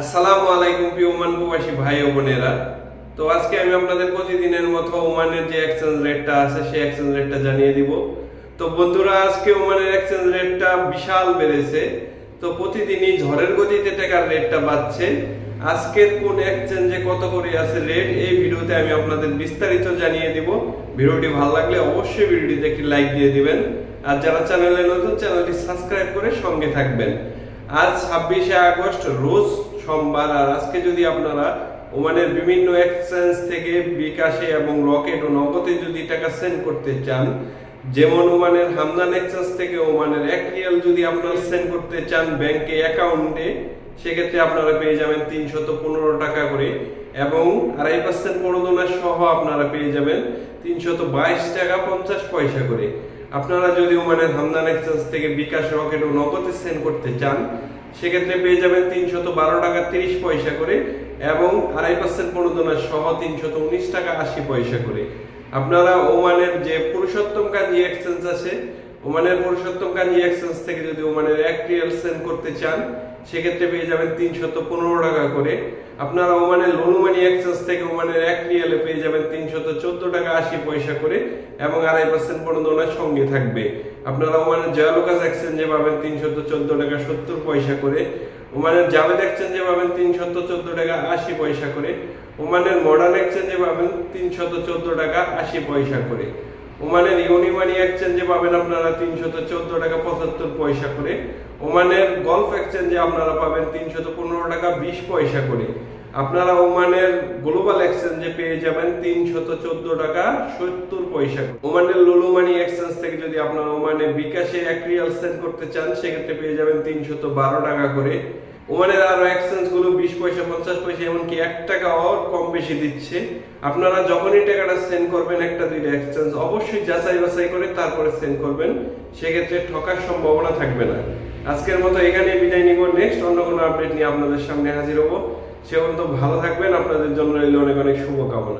আসসালামু আলাইকুম প্রিয় ওমান প্রবাসী ভাই ও বোনেরা। তো আজকে আমি আপনাদের প্রতিদিনের মতো ওমানের যে এক্সচেঞ্জ রেটটা আছে, সেই এক্সচেঞ্জ রেটটা জানিয়ে দিব। তো বন্ধুরা, আজকে ওমানের এক্সচেঞ্জ রেটটা বিশাল বেড়েছে। তো প্রতিদিনই ঝড়ের গতিতে টাকার রেটটা বাড়ছে। আজকের কোন এক্সচেঞ্জে কত করে আছে রেট এই ভিডিওতে আমি আপনাদের বিস্তারিত জানিয়ে দিব। ভিডিওটি ভালো লাগলে অবশ্যই ভিডিওটিতে একটি লাইক দিয়ে দিবেন। আর যারা চ্যানেলে নতুন চ্যানেলটি সাবস্ক্রাইব করে সঙ্গে থাকবেন। আজ ছাব্বিশে আগস্ট, রোজ সোমবার আর আজকে যদি আপনারা ওমানের বিভিন্ন এক্সচেঞ্জ থেকে বিকাশে এবং রকেট ও নগদে যদি টাকা সেন্ড করতে চান, যেমন ওমানের হামদান এক্সচেঞ্জ থেকে ওমানের এক রিয়াল যদি আপনারা সেন্ড করতে চান ব্যাংকে অ্যাকাউন্টে সেক্ষেত্রে আপনারা পেয়ে যাবেন তিনশত পনেরো টাকা করে এবং আড়াই পার্সেন্ট প্রণোদনা সহ আপনারা পেয়ে যাবেন তিনশত বাইশ টাকা পঞ্চাশ পয়সা করে। আপনারা যদি ওমানের হামদান এক্সচেঞ্জ থেকে বিকাশ রকেট ও নগদে সেন্ড করতে চান, সেক্ষেত্রে পেয়ে যাবেন তিনশত বারো টাকা তিরিশ পয়সা করে এবং আড়াই পার্সেন্ট প্রণোদনা সহ তিনশত উনিশ টাকা আশি পয়সা করে। আপনারা ওমানের যে পুরুষোত্তম কাজী এক্সচেঞ্জ আছে ওমানের পুরুষোত্তম কাজী এক্সচেঞ্জ থেকে যদি ওমানের এক রিয়াল সেন্ড করতে চান, সেক্ষেত্রে পেয়ে যাবেন তিনশত পনেরো টাকা করে। আপনারা ওমানের লনুমানি এক্সচেঞ্জ থেকে ওমানের এক রিয়ালে পেয়ে যাবেন তিনশত চোদ্দ টাকা আশি পয়সা করে এবং আড়াই পার্সেন্ট প্রণোদনার সঙ্গে থাকবে। আপনারা ওমানের জয়ালুকাস এক্সচেঞ্জে পাবেন তিনশত চোদ্দ টাকা সত্তর পয়সা করে। ওমানের জাভেদ এক্সচেঞ্জে পাবেন তিনশত চোদ্দ টাকা আশি পয়সা করে। ওমানের মডার্ন এক্সচেঞ্জে পাবেন তিনশত চোদ্দ টাকা আশি পয়সা করে। ওমানের ইউনিমানি এক্সচেঞ্জে পাবেন আপনারা তিনশত চোদ্দ টাকা পঁচাত্তর পয়সা করে। ওমানের গলফ এক্সচেঞ্জে আপনারা পাবেন তিনশত পনেরো টাকা বিশ পয়সা করে। আপনারা ওমানের গ্লোবাল এক্সচেঞ্জে পেয়ে যাবেন তিনশত চোদ্দ টাকা সত্তর পয়সা। ওমানের লুলু মানি এক্সচেঞ্জ থেকে যদি আপনারা ওমানে বিকাশে এক রিয়াল সেন্ড করতে চান, সেক্ষেত্রে পেয়ে যাবেন তিনশত বারো টাকা করে। ওমানের আরও এক্সচেঞ্জগুলো বিশ পয়সা, পঞ্চাশ পয়সা, এমনকি এক টাকা আর কম বেশি দিচ্ছে। আপনারা যখনই টাকাটা সেন্ড করবেন একটা দুইটা এক্সচেঞ্জ অবশ্যই যাচাই বাছাই করে তারপরে সেন্ড করবেন। সেক্ষেত্রে ঠকার সম্ভাবনা থাকবে না। আজকের মতো এখানে বিদায় নিব। নেক্সট অন্য কোনো আপডেট নিয়ে আপনাদের সামনে হাজির হব। সে পর্যন্ত ভালো থাকবেন। আপনাদের জন্য রইল অনেক অনেক শুভকামনা।